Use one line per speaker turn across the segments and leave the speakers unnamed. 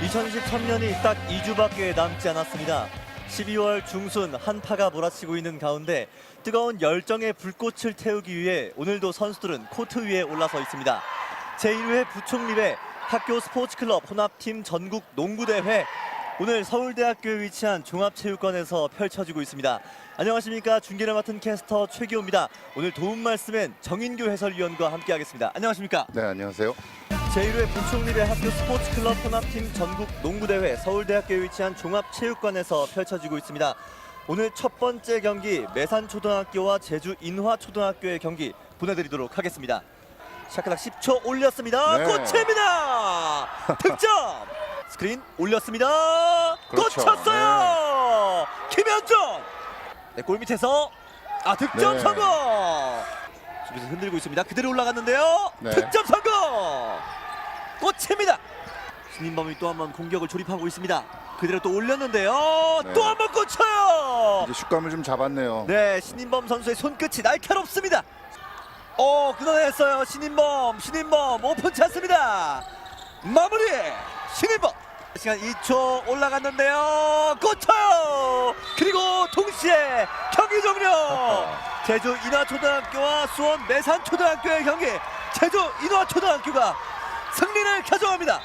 2023년이 딱 2주밖에 남지 않았습니다. 12월 중순 한파가 몰아치고 있는 가운데 뜨거운 열정의 불꽃을 태우기 위해 오늘도 선수들은 코트 위에 올라서 있습니다. 제1회 부총리회 학교 스포츠클럽 혼합팀 전국 농구대회 오늘 서울대학교에 위치한 종합체육관에서 펼쳐지고 있습니다. 안녕하십니까 중계를 맡은 캐스터 최기호입니다. 오늘 도움 말씀엔 정인규 해설위원과 함께하겠습니다. 안녕하십니까?
네 안녕하세요.
제1회 부총리배 학교 스포츠클럽 혼합팀 전국 농구대회 서울대학교에 위치한 종합체육관에서 펼쳐지고 있습니다. 오늘 첫 번째 경기 매산초등학교와 제주 인화초등학교의 경기 보내드리도록 하겠습니다. 샤크락 10초 올렸습니다.
네.
꽂힙니다. 득점. 스크린 올렸습니다.
그렇죠.
꽂혔어요. 김현준. 네, 골 밑에서 아 득점
네.
성공. 수비수 흔들고 있습니다. 그대로 올라갔는데요.
네.
득점 성공. 꽂힙니다. 신인범이 또 한 번 공격을 조립하고 있습니다. 그대로 또 올렸는데요.
네.
또 한 번 꽂혀요.
이제 슛감을 좀 잡았네요.
네, 신인범 선수의 손끝이 날카롭습니다. 어, 끊어냈어요. 신인범, 신인범 오픈 찬스입니다. 마무리 신인범. 시간 2초 올라갔는데요. 꽂혀요. 그리고 동시에 경기 종료. 제주 인하초등학교와 수원 매산초등학교의 경기. 제주 인하초등학교가 승리를 가져갑니다.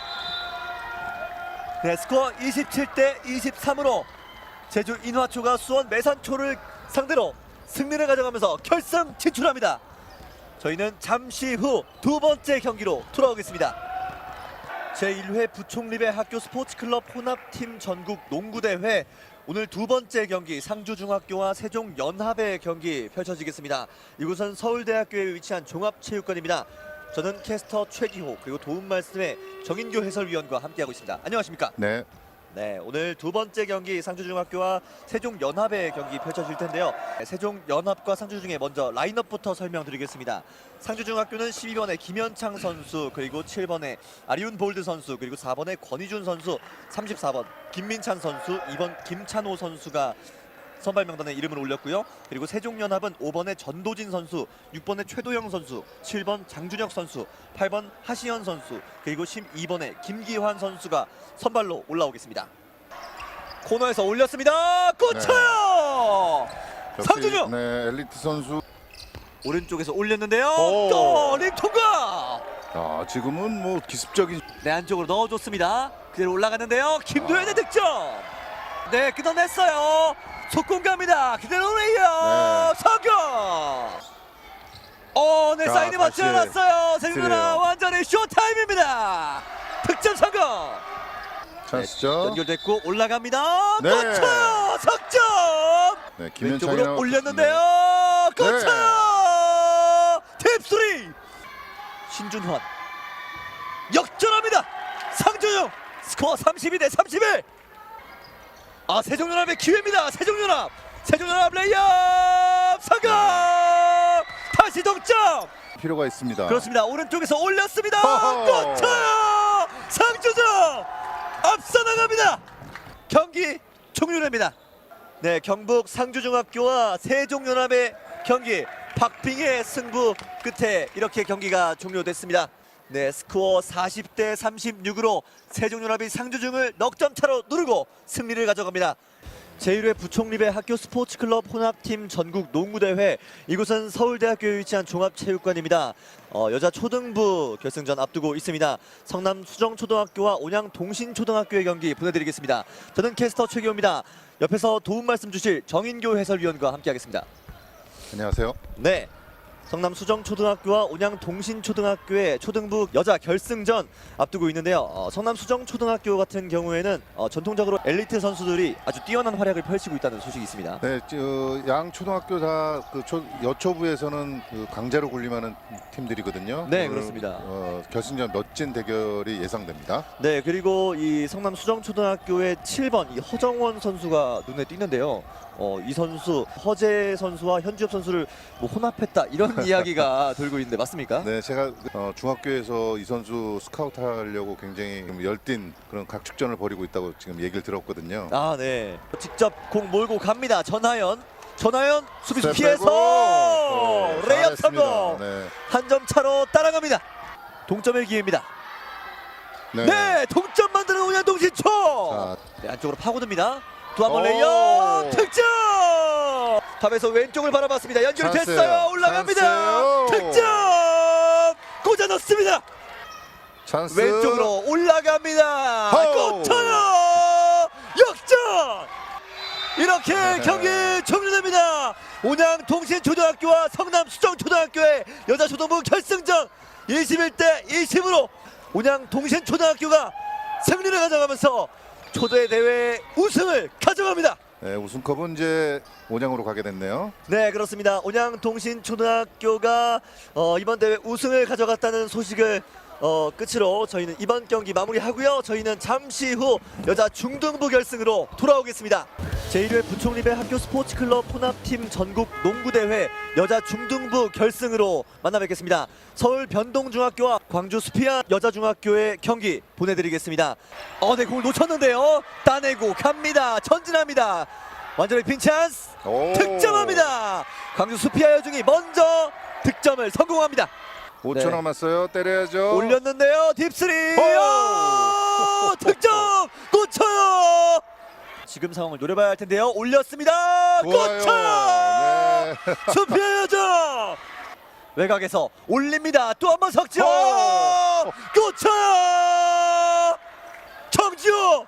네, 스코어 27대 23으로 제주 인화초가 수원 매산초를 상대로 승리를 가져가면서 결승 진출합니다. 저희는 잠시 후 두 번째 경기로 돌아오겠습니다. 제1회 부총리배 학교 스포츠클럽 혼합팀 전국 농구대회 오늘 두 번째 경기 상주중학교와 세종연합의 경기 펼쳐지겠습니다. 이곳은 서울대학교에 위치한 종합체육관입니다. 저는 캐스터 최기호 그리고 도움 말씀에 정인교 해설위원과 함께하고 있습니다. 안녕하십니까?
네.
네, 오늘 두 번째 경기 상주중학교와 세종연합의 경기 펼쳐질 텐데요. 네, 세종연합과 상주중에 먼저 라인업부터 설명드리겠습니다. 상주중학교는 12번의 김현창 선수, 그리고 7번의 아리운 볼드 선수, 그리고 4번의 권희준 선수, 34번 김민찬 선수, 2번 김찬호 선수가 선발 명단에 이름을 올렸고요. 그리고 세종연합은 5번의 전도진 선수, 6번의 최도영 선수, 7번 장준혁 선수, 8번 하시현 선수, 그리고 12번의 김기환 선수가 선발로 올라오겠습니다. 코너에서 올렸습니다. 꽂혀요.
역시,
상준혁
네 엘리트 선수.
오른쪽에서 올렸는데요.
오.
골 통과.
아 지금은 뭐 기습적인.
네 안쪽으로 넣어줬습니다. 그대로 올라갔는데요. 김도현의 득점. 네 끊어냈어요. 속공 갑니다. 그대로 레이어
네.
성공. 어, 네
자,
사인이 맞지
다시
않았어요.
쓰네요.
완전히 쇼타임입니다. 득점 성공.
찬스죠.
연결됐고 올라갑니다.
네.
꽂혀요. 석점.
네
왼쪽으로
나왔-
올렸는데요.
네.
꽂혀요. 탭3 신준환 역전합니다. 상준영 스코어 32 대 31. 아 세종연합의 기회입니다. 세종연합 세종연합 레이업 성공. 다시 동점.
네, 필요가 있습니다.
그렇습니다. 오른쪽에서 올렸습니다. 꽂혀요. 상주정 앞서 나갑니다. 경기 종료됩니다. 네, 경북 상주중학교와 세종연합의 경기 박빙의 승부 끝에 이렇게 경기가 종료됐습니다. 네, 스코어 40대 36으로 세종연합이 상주중을 넉점 차로 누르고 승리를 가져갑니다. 제1회 부총리배 학교 스포츠클럽 혼합팀 전국 농구대회 이곳은 서울대학교에 위치한 종합체육관입니다. 어, 여자 초등부 결승전 앞두고 있습니다. 성남 수정초등학교와 온양 동신초등학교의 경기 보내드리겠습니다. 저는 캐스터 최기호입니다. 옆에서 도움 말씀 주실 정인교 해설위원과 함께하겠습니다.
안녕하세요.
네. 성남 수정초등학교와 온양 동신초등학교의 초등부 여자 결승전 앞두고 있는데요. 어, 성남 수정초등학교 같은 경우에는 어, 전통적으로 엘리트 선수들이 아주 뛰어난 활약을 펼치고 있다는 소식이 있습니다.
네, 저, 양 초등학교 다그 여초부에서는 그 강제로 군림하는 팀들이거든요.
네,
오늘,
그렇습니다.
어, 결승전 멋진 대결이 예상됩니다.
네, 그리고 이 성남 수정초등학교의 7번 이 허정원 선수가 눈에 띄는데요. 어, 이 선수 허재 선수와 현주엽 선수를 뭐 혼합했다 이런 이야기가 돌고 있는데 맞습니까?
네, 제가 어, 중학교에서 이 선수 스카우트 하려고 굉장히 좀 열띤 그런 각축전을 벌이고 있다고 지금 얘기를 들었거든요.
아, 네. 직접 공 몰고 갑니다. 전하연. 전하연 수비수
스텝
피해서
빼고, 네,
레이업
잘했습니다.
성공.
네.
한 점 차로 따라갑니다. 동점의 기회입니다.
네.
네, 동점 만드는 동신초.
자,
네, 안쪽으로 파고듭니다. 또 한 번
오.
레이어 득점. 탑에서 왼쪽을 바라봤습니다. 연결이
찬스예요.
됐어요. 올라갑니다.
찬스예요.
득점. 꽂아 넣습니다.
찬스.
왼쪽으로 올라갑니다.
호!
꽂혀요. 역전. 이렇게
네.
경기 종료됩니다. 온양 동신초등학교와 성남 수정초등학교의 여자 초등부 결승전 21대 20으로 온양 동신초등학교가 승리를 가져가면서 초대 대회 우승을 가져갑니다.
네, 우승컵은 이제 온양으로 가게 됐네요.
네 그렇습니다. 온양 동신 초등학교가 어, 이번 대회 우승을 가져갔다는 소식을 어, 끝으로 저희는 이번 경기 마무리하고요. 저희는 잠시 후 여자 중등부 결승으로 돌아오겠습니다. 제1회 부총리배 학교 스포츠클럽 혼합팀 전국 농구대회 여자 중등부 결승으로 만나 뵙겠습니다. 서울 변동중학교와 광주 수피안 여자중학교의 경기 보내드리겠습니다. 어, 네, 공을 놓쳤는데요. 따내고 갑니다. 전진합니다. 완전히 빈 찬스.
오.
득점합니다. 광주 수피아 여중이 먼저 득점을 성공합니다.
5초
네.
남았어요. 때려야죠.
올렸는데요. 딥스리. 득점. 지금 상황을 노려봐야 할 텐데요. 올렸습니다.
좋아요.
꽂혀요.
네.
여중 외곽에서 올립니다. 또 한 번 석점.
오!
꽂혀요. 정지우.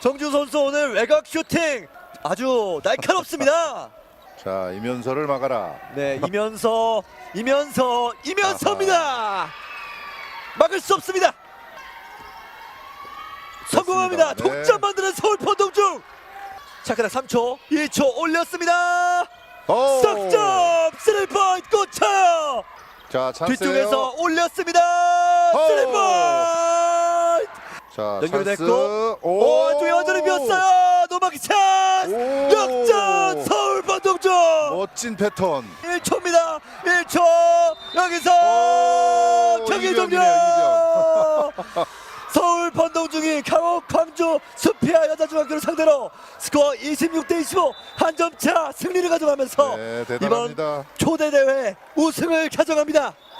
정지우 선수 오늘 외곽 슈팅 아주 날카롭습니다.
자, 이면서를 막아라.
네, 이면서, 이면서, 이면서입니다. 막을 수 없습니다. 성공합니다.
네.
동점 만드는 서울 포동중. 자, 그다음 3초, 2초 올렸습니다.
오.
석점, 쓰리포인트 꽂혀요.
자, 찬스예요.
뒤쪽에서 올렸습니다.
오.
쓰리포인트.
자,
연결됐고,
찬스.
오, 안쪽에 완전히 비었어요. 노마키 찬스.
오.
역전, 서울 포동중.
멋진 패턴.
1초입니다. 1초 여기서
오,
경기 종료.
이변이네요,
서울 번동중이 강원 광주 수피아 여자중학교를 상대로 스코어 26대 25 한 점 차 승리를 가져가면서
네,
이번. 초대 대회 우승을 가져갑니다.